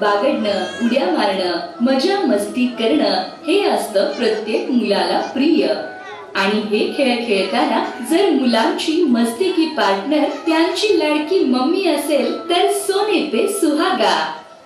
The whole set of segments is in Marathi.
बागडणं उड्या मारणं मजा मस्ती करणं हे असतं प्रत्येक मुलाला प्रिय. आणि हे खेळ खेळताना जर मुलांची मस्ती की पार्टनर त्यांची लाडकी मम्मी असेल तर सोने पे सुहागा.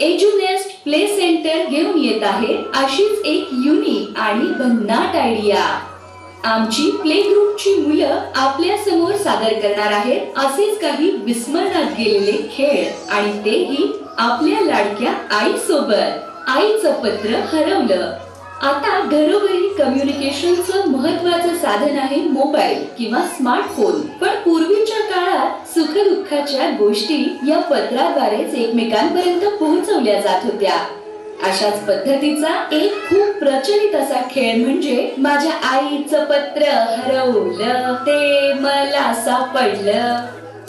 एज्युनेस्ट प्ले सेंटर घेऊन येत आहे अशीच एक युनिक आणि भन्नाट आयडिया आमची प्ले ग्रुपची मुलं आपल्यासमोर सादर करणार आहेत असेच काही विस्मरणात गेलेले खेळ आणि तेही आपल्या लाडक्या आई सोबत आईचं पत्र हरवलं. आता घरोघरी कम्युनिकेशनचं महत्वाचं साधन आहे मोबाईल किंवा स्मार्टफोन पण पूर्वीच्या काळात सुखदुःखाच्या गोष्टी या पत्राद्वारेच एकमेकांपर्यंत पोहोचवल्या जात होत्या. अशाच पद्धतीचा एक खूप प्रचलित असा खेळ म्हणजे माझ्या आईचं पत्र हरवलं ते मला सापडलं.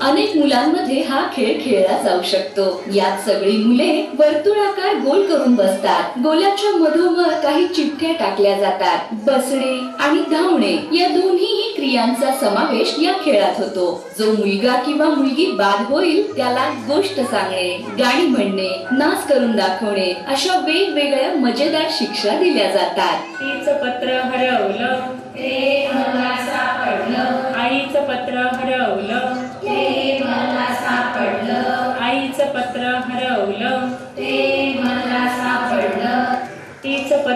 अनेक मुलांमध्ये हा खेळ खेळला जाऊ शकतो. यात सगळी मुले वर्तुळाकार गोल करून बसतात. गोलाच्या मधोमध काही चिठ्ठ्या टाकल्या जातात. बसणे आणि धावणे या दोन्ही क्रियांचा समावेश या खेळात होतो. जो मुलगा किंवा मुलगी बाद होईल त्याला गोष्ट सांगणे गाणी म्हणणे नाच करून दाखवणे अशा वेगवेगळ्या मजेदार शिक्षा दिल्या जातात. तिचं पत्र हरवलं. आईचं पत्र हरवलं.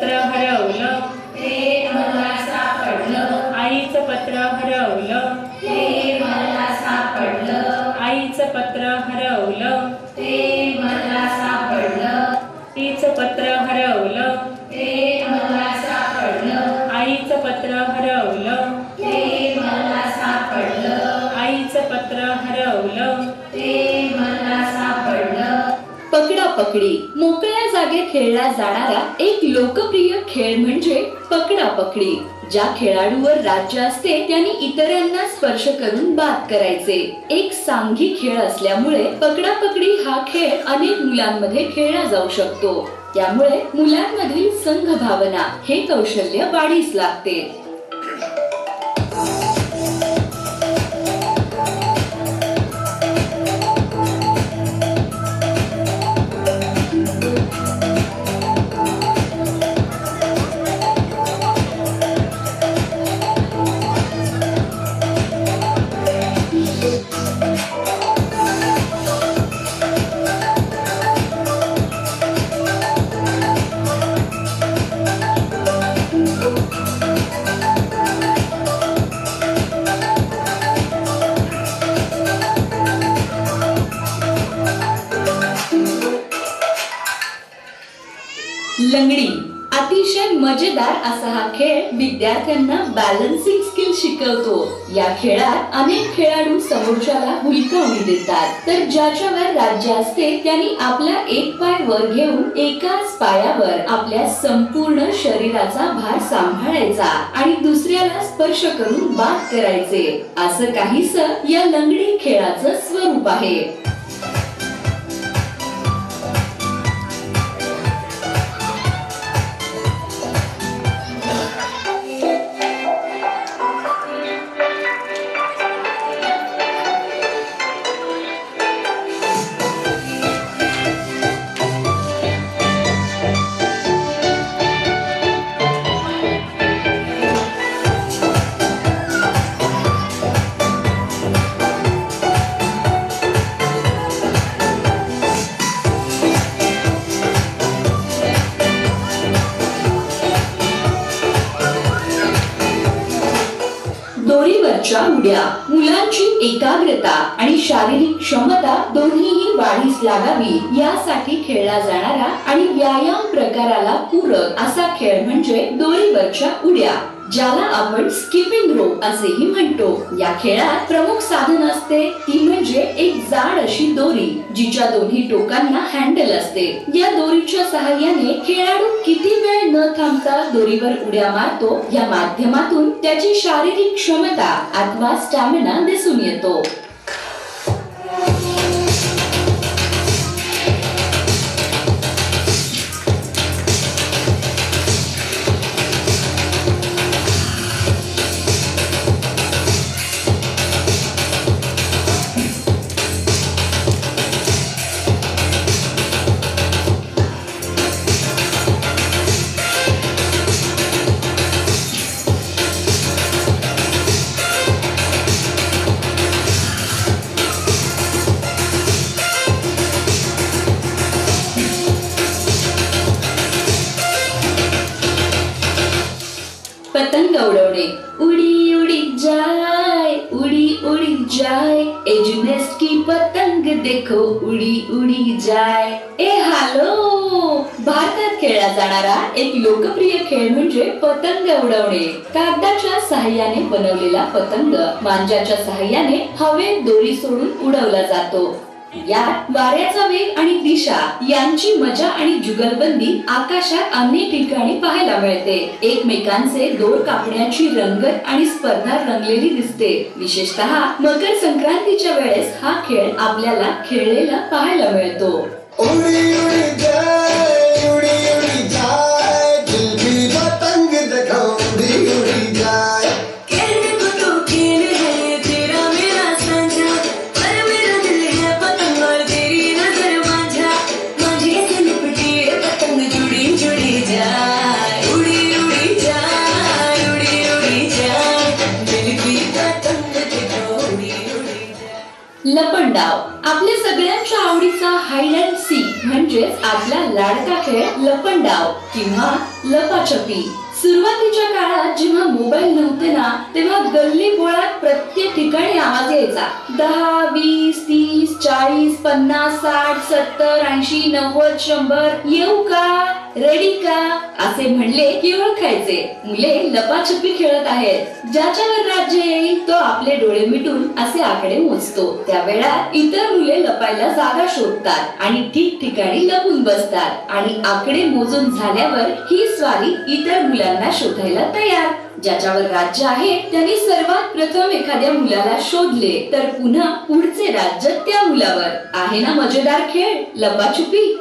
पत्र हरवलं. ते मला सापडलं. आईचं पत्र हरवलं. ते मला सापडलं. आईचं पत्र हरवलं. ते मला सापडलं. तिचं पत्र हरवलं. ते मला सापडलं. आईचं पत्र हरवलं. ते मला सापडलं. आईचं पत्र हरवलं. ते मला सापडलं. पकडा पकडी. मोकळ्या जागे खेळला जाणारा एक लोकप्रिय खेळ म्हणजे पकडा पकडी ज्या खेळाडूवर राज्य असते त्यांनी इतरांना स्पर्श करून बाद करायचे. एक सांघिक खेळ असल्यामुळे पकडा पकडी हा खेळ अनेक मुलांमध्ये खेळला जाऊ शकतो. त्यामुळे मुलांमधील संघ भावना हे कौशल्य वाढीस लागते. विद्यार्थ्यांना बॅलन्सिंग स्किल शिकवतो. या खेळात अनेक खेळाडू समोरच्याला हुलकावणी देतात. तर ज्याच्यावर राज्य असते त्यांनी आपला एक पाय वर घेऊन एकाच पायावर आपल्या संपूर्ण शरीराचा भार सांभाळायचा आणि दुसऱ्याला स्पर्श करून बाद करायचे. असं काहीस या लंगडी खेळाचं स्वरूप आहे. दोरीवरच्या उड्या. मुलांची एकाग्रता आणि शारीरिक क्षमता दोन्हीही वाढीस लागावी यासाठी खेळला जाणारा आणि व्यायाम प्रकाराला पूरक असा खेळ म्हणजे दोरीवरच्या उड्या. ज्याला आपण स्किपिंग रोप असेही म्हणतो. या खेळात प्रमुख साधन असते ती म्हणजे एक जाड अशी दोरी जिच्या दोन्ही टोकांना हँडल असते. या दोरीच्या सहाय्याने खेळाडू किती वेळ न थांबता दोरीवर उड्या मारतो या माध्यमातून त्याची शारीरिक क्षमता अथवा स्टॅमिना दिसून येतो. खेळला जाणारा एक लोकप्रिय खेळ म्हणजे पतंग उडवणे. कागदाच्या सहाय्याने बनवलेला पतंग. मांजाच्या सहाय्याने हवेत दोरी सोडून उडवला जातो. यात वाऱ्याचा वेग आणि दिशा यांची मजा आणि जुगलबंदी आकाशात अनेक ठिकाणी पाहायला मिळते. एकमेकांचे दोर कापण्याची रंगत आणि स्पर्धा रंगलेली दिसते. विशेषतः मकर संक्रांतीच्या वेळेस हा खेळ आपल्याला खेळलेला पाहायला मिळतो. आपल्या सगळ्यांच्या आवडीचा हाईड अँड सी म्हणजेच आपला लाडका खेळ लपंडाव किंवा लपाछपी. सुरुवातीच्या काळात जेव्हा मोबाईल नव्हते ना तेव्हा गल्ली बोळात प्रत्येक ठिकाणी आवाज यायचा. दहा वीस तीस चाळीस पन्नास साठ सत्तर ऐंशी नव्वद शंभर. येऊ का? रेडी का असे म्हणले की ओळखायचे. मुले लपाछपी खेळत आहेत. ज्याच्यावर राज्य येईल तो आपले डोळे मिटून असे आकडे मोजतो. त्यावेळा इतर मुले लपायला जागा शोधतात आणि ठिकठिकाणी लपून बसतात. आणि आकडे मोजून झाल्यावर ही स्वारी इतर मुलांना शोधायला तयार. ज्याच्यावर राज्य आहे त्यांनी सर्वात प्रथम एखाद्या मुलाला शोधले तर पुन्हा पुढचे राज्य त्या मुलावर. आहे ना मजेदार खेळ? लपाछुपी?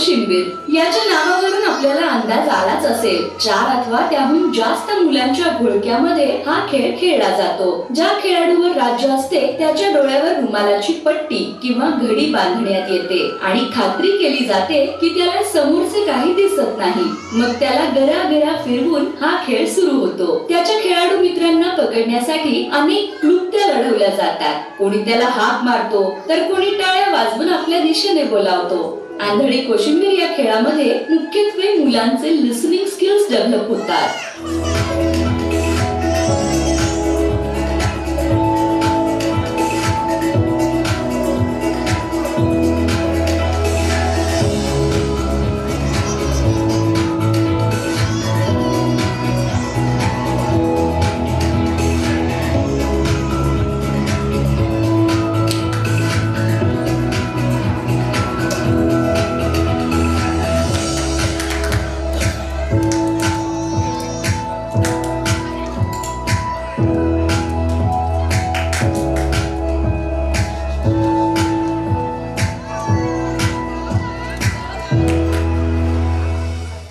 कोशिंबीर याच्या नावावरून आपल्याला अंदाज आलाच असेल. चार अथवा त्याहून जास्त मुलांच्या घोळक्यामध्ये हा खेळ खेळला जातो. ज्या खेळाडूवर राज्य असते त्याच्या डोळ्यावर रुमालाची पट्टी किंवा घडी बांधण्यात येते आणि खात्री केली जाते की त्याला समोरचे काही दिसत नाही. मग त्याला गरागरा फिरवून हा खेळ सुरू होतो. त्याच्या खेळाडू मित्रांना पकडण्यासाठी अनेक क्लुप्त्या लढवल्या जातात. कोणी त्याला हाक मारतो तर कोणी टाळ्या वाजवून आपल्या दिशेने बोलावतो. आंधळी कोशिंबीर या खेळामध्ये मुख्यत्वे मुलांचे लिसनिंग स्किल्स डेव्हलप होतात.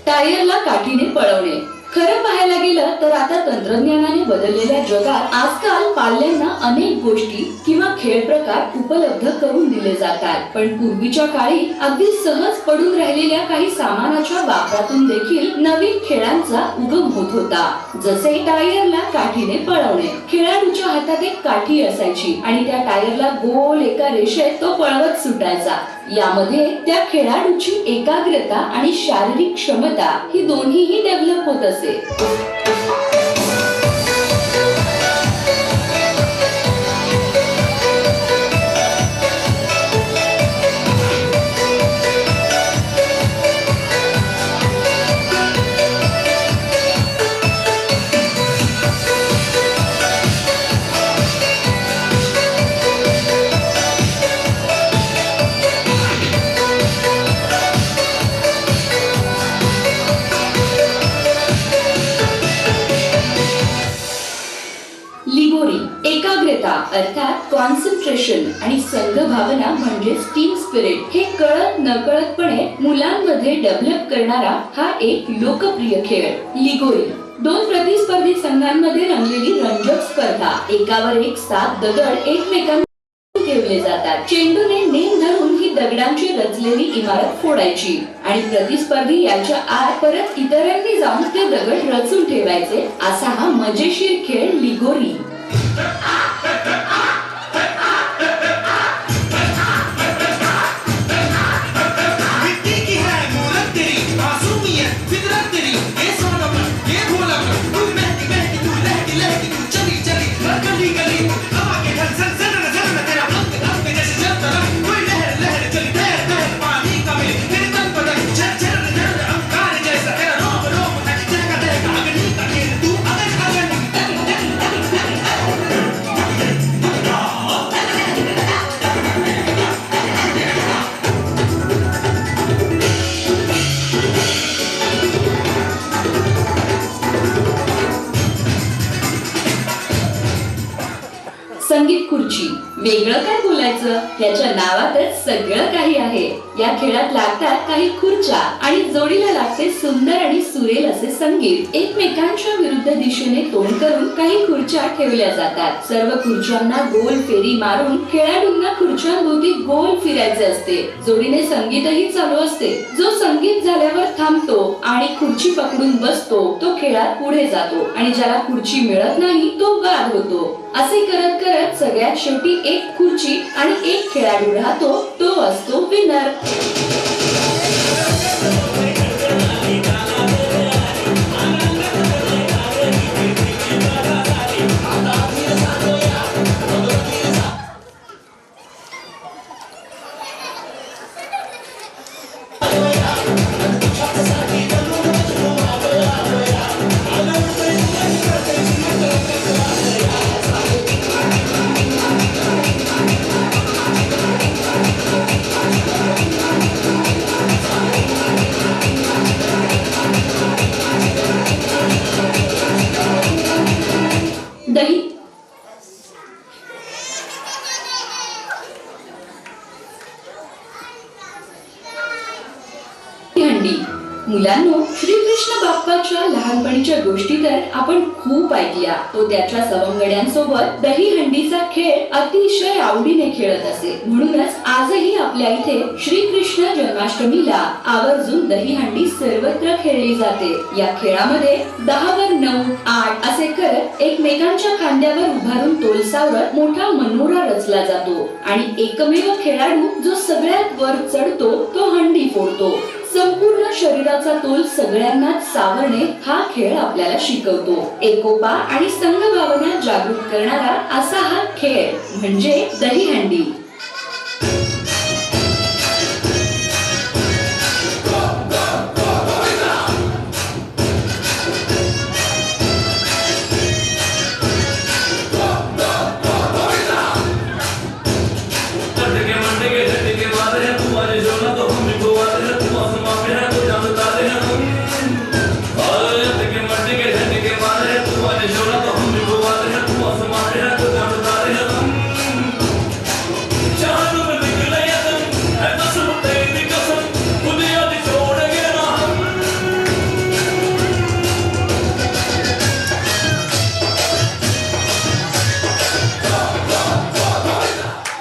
टायरला काठीने पळवणे. खरं पाहायला गेलं तर आता तंत्रज्ञानाने बदललेल्या जगात आजकाल पाल्यांना अनेक गोष्टी किंवा खेळ प्रकार उपलब्ध करून दिले जातात. पण पूर्वीच्या काळी अगदी सहज पडून राहिलेल्या काही सामानाच्या वापरातून देखील नवीन खेळांचा उगम होत होता. जसे टायरला काठीने पळवणे. खेळाडूच्या हातात एक काठी असायची आणि त्या टायरला गोल एका रेषेत तो पळवत सुटायचा. यामध्ये त्या खेळाडूची एकाग्रता आणि शारीरिक क्षमता ही दोन्हीही डेव्हलप होत असे. अर्थात कॉन्सन्ट्रेशन आणि संघ भावना म्हणजेच टीम स्पिरिट हे कळत नकळतपणे मुलांमध्ये डेव्हलप करणारा हा एक लोकप्रिय खेळ. लिगोरी. दोन प्रतिस्पर्धी संघांमध्ये रंगलेली रंजक स्पर्धा. एकावर एक सात दगड एकमेकांना ठेवले जातात. चेंडूने नेम धरून ही दगडांची रचलेली इमारत फोडायची. आणि प्रतिस्पर्धी याच्या आत परत इतरांनी जाऊन ते दगड रचून ठेवायचे असा हा मजेशीर खेळ लिगोरी. संगीत खुर्ची. वेगळं काय बोलायचं? याच्या नावातच सगळं काही आहे. या खेळात लागतात काही खुर्च्या आणि जोडीला लागते सुंदर आणि सुरेल असे संगीत. एकमेकांच्या विरुद्ध दिशेने तोंड करून काही खुर्च्या ठेवल्या जातात. सर्व खुर्च्यांना गोल फेरी मारून खेळाडूंना खुर्च्यांभोवती गोल फिरायचे असते. जोडीने संगीतही चालू असते. जो संगीत झाल्यावर थांबतो आणि खुर्ची पकडून बसतो तो खेळात पुढे जातो आणि ज्याला खुर्ची मिळत नाही तो बाद होतो. असे करत करत सगळ्यात शेवटी एक खुर्ची आणि एक खेळाडू राहतो तो असतो विनर मुलांनो श्रीकृष्ण बाप्पाच्या लहानपणीच्या गोष्टी तर आपण खूप ऐकल्या. तो त्याच्या सवंगड्यांसोबत दही हंडीचा खेळ अतिशय आवडीने खेळत असे. म्हणूनच आजही आपल्या इथे श्रीकृष्ण जन्माष्टमीला आवर्जून दही हंडी सर्वत्र खेळली जाते. या खेळामध्ये दहावर नऊ आठ असे करत एकमेकांच्या खांद्यावर उभारून तोल सावरत मोठा मनोरा रचला जातो. आणि एकमेव खेळाडू जो सगळ्यात वर चढतो तो हंडी फोडतो. शरीराचा तोल सगळ्यांनाच सावरणे हा खेळ आपल्याला शिकवतो. एकोपा आणि संघभावना जागृत करणारा असा हा खेळ म्हणजे दहीहंडी.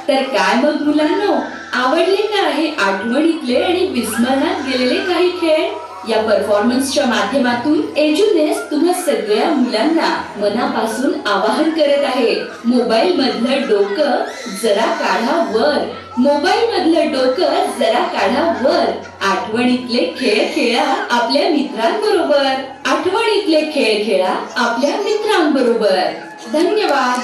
तर काय मग मुलांनो? आवडले का आहे आठवणीतले आणि विस्मरणात गेलेले काही खेळ? या परफॉर्मन्सच्या माध्यमातून एज्युनेस तुम्हा सगळ्या मुलांना मनापासून आवाहन करत आहे. मोबाईल मधलं डोकं जरा काढा वर. मोबाईल मधलं डोकं जरा काढा वर. आठवणीतले खेळ खेळा आपल्या मित्रांबरोबर. आठवणीतले खेळ खेळा आपल्या मित्रांबरोबर. धन्यवाद.